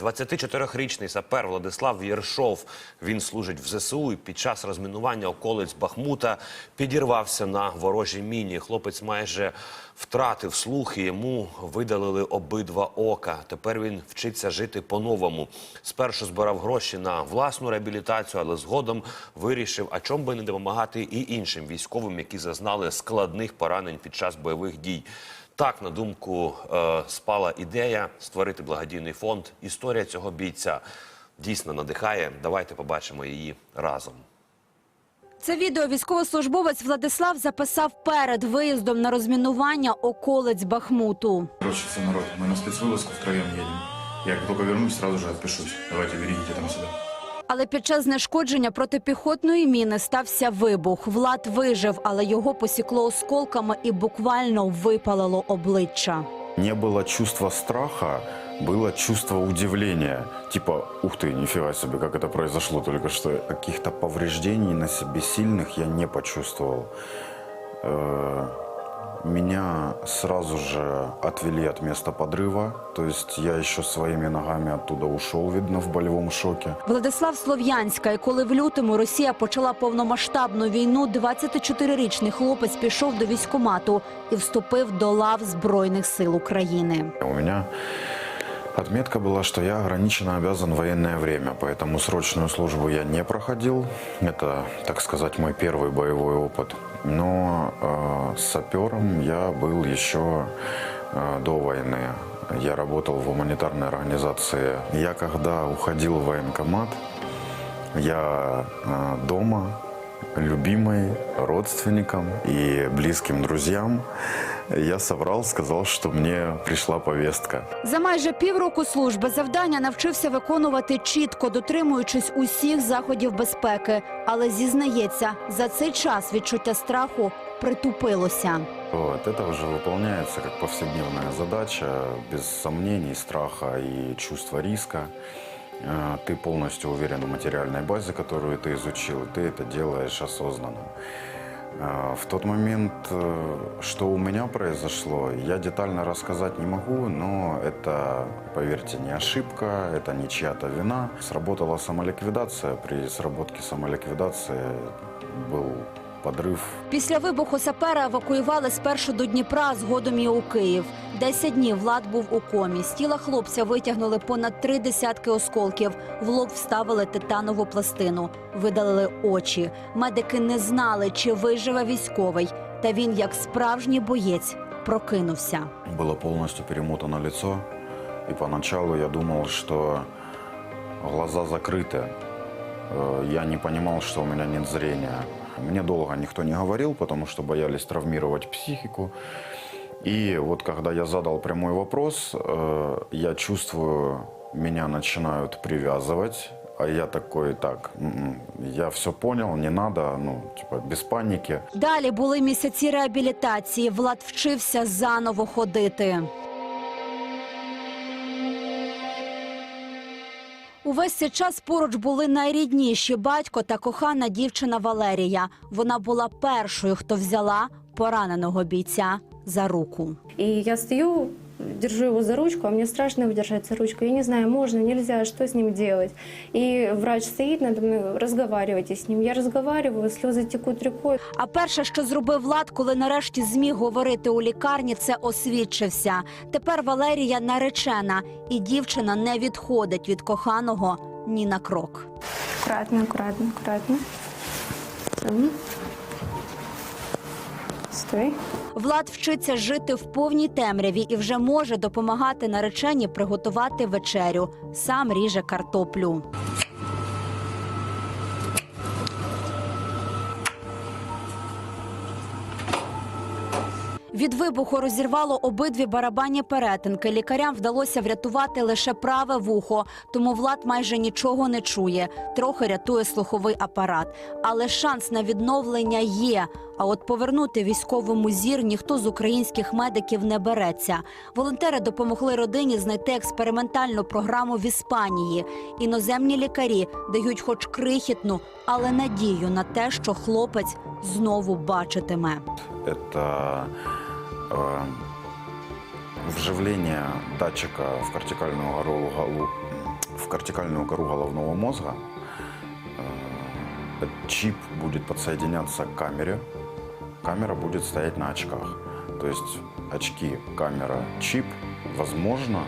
24-річний сапер Владислав Єршов. Він служить в ЗСУ і під час розмінування околиць Бахмута підірвався на ворожій міні. Хлопець майже втратив слух і йому видалили обидва ока. Тепер він вчиться жити по-новому. Спершу збирав гроші на власну реабілітацію, але згодом вирішив, а чому би не допомагати і іншим військовим, які зазнали складних поранень під час бойових дій. Так, на думку е, спала ідея створити благодійний фонд. Історія цього бійця дійсно надихає. Давайте побачимо її разом. Це відео військовослужбовець Владислав записав перед виїздом на розмінування околиць Бахмуту. Короче, все, народ, мы на спецвылазку втроем едем. Я как только вернусь, сразу же отпишусь. Давайте, берегите там себя. Але під час знешкодження протипіхотної міни стався вибух. Влад вижив, але його посікло осколками і буквально випалило обличчя. Не было чувства страха, было чувство удивления. Типа, ух ты, нифига себе, как это произошло только что. Каких-то повреждений на себе сильных я не почувствовал. Э, Меня сразу же отвели от места подрыва. То есть я еще своими ногами оттуда ушел, видно, в болевом шоке. Владислав Слов'янська, і коли в лютому Росія почала повномасштабну війну, 24-річний хлопець пішов до військкомату і вступив до лав Збройних сил України. У меня отметка была, что я ограниченно обязан в военное время, поэтому срочную службу я не проходил. Это, так сказать, мой первый боевой опыт. Но э, сапером я был еще э, до войны. Я работал в гуманитарной организации. Я когда уходил в военкомат, я э, дома любимой, родственникам и близким друзьям я соврал, сказал, что мне пришла повестка. За майже півроку служби завдання навчився виконувати чітко, дотримуючись усіх заходів безпеки. Але зізнається, за цей час відчуття страху притупилося. Вот, это уже выполняется как повседневная задача, без сомнений, страха и чувства риска Э, Ты полностью уверен в материальной базе, которую ты изучил, и ты это делаешь осознанно. Э, В тот момент, э, что у меня произошло, я детально рассказать не могу, но это, поверьте, не ошибка, это не чья-то вина. Сработала самоликвидация, при сработке самоликвидации был подрыв Після вибуху сапера евакуювали спершу до Дніпра, згодом і у Київ. Десять днів Влад був у комі. З тіла хлопця витягнули понад три десятки осколків. В лоб вставили титанову пластину, видалили очі. Медики не знали, чи виживе військовий. Та він, як справжній боєць, прокинувся. Было полностью перемотано лицо, и поначалу я думал, что глаза закрыты. Э, Я не понимал, что у меня нет зрения. Мне долго никто не говорил, потому что боялись травмировать психику. И вот когда я задал прямой вопрос, э, я чувствую, меня начинают привязывать. А я такой, так, я все понял, не надо, ну, типа, без паники. Далі були місяці реабілітації. Влад вчився заново ходити. Увесь цей час поруч були найрідніші батько та кохана дівчина Валерія. Вона була першою, хто взяла пораненого бійця за руку. І я стою, держу его за ручку, а мне страшно его держать за ручку. Я не знаю, можно, нельзя, что с ним делать. И врач стоит надо мной, разговаривайте с ним. Я разговариваю, слезы текут рекой. А перше, що зробив Влад, коли нарешті зміг говорити у лікарні, це освідчився. Тепер Валерія наречена, і дівчина не відходить від коханого ні на крок. Аккуратно, аккуратно, аккуратно. Стой. Влад вчиться жити в повній темряві і вже може допомагати нареченій приготувати вечерю. Сам ріже картоплю. Від вибуху розірвало обидві барабанні перетинки. Лікарям вдалося врятувати лише праве вухо, тому Влад майже нічого не чує. Трохи рятує слуховий апарат. Але шанс на відновлення є. А от повернути військовому зір ніхто з українських медиків не береться. Волонтери допомогли родині знайти експериментальну програму в Іспанії. Іноземні лікарі дають хоч крихітну, але надію на те, що хлопець знову бачитиме. это э, вживление датчика в кортикальную горлу, голу- в кортикальную кору головного мозга. Э, Этот чип будет подсоединяться к камере. Камера будет стоять на очках. То есть очки, камера, чип, возможно,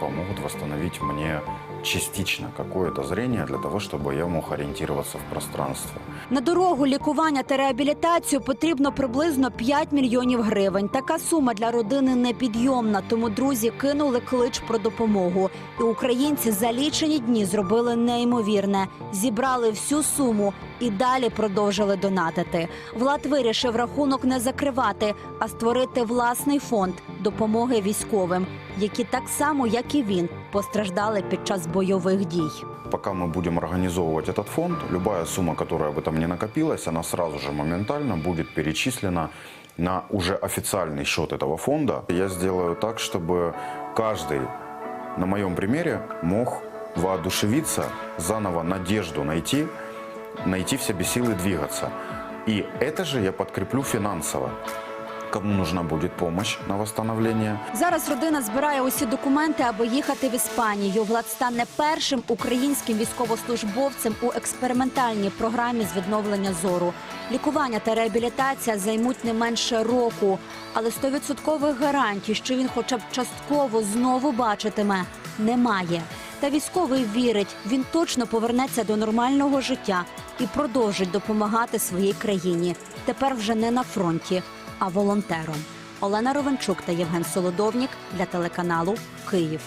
помогут восстановить мне частично какое-то зрение для того, чтобы я мог ориентироваться в пространстве. На дорогу, лікування та реабілітацію потрібно приблизно 5 мільйонів гривень. Така сума для родини непідйомна, тому друзі кинули клич про допомогу. І українці за лічені дні зробили неймовірне. Зібрали всю суму і далі продовжили донатити. Влад вирішив рахунок не закривати, а створити власний фонд допомоги військовим, які так само, як і він, постраждали під час бойових дій. Пока мы будем организовывать этот фонд, любая сумма, которая бы там не накопилась, она сразу же моментально будет перечислена на уже официальный счет этого фонда. Я сделаю так, чтобы каждый на моем примере мог воодушевиться, заново надежду найти, найти в себе силы двигаться. И это же я подкреплю финансово. Кому нужна будет помощь на восстановление, Зараз родина збирає усі документи, аби їхати в Іспанію. Влад стане першим українським військовослужбовцем у експериментальній програмі з відновлення зору. Лікування та реабілітація займуть не менше року, але стовідсоткових гарантій, що він хоча б частково знову бачитиме, немає. Та військовий вірить, він точно повернеться до нормального життя і продовжить допомагати своїй країні. Тепер вже не на фронті, а волонтером. Олена Ровенчук та Євген Солодовнік для телеканалу Київ.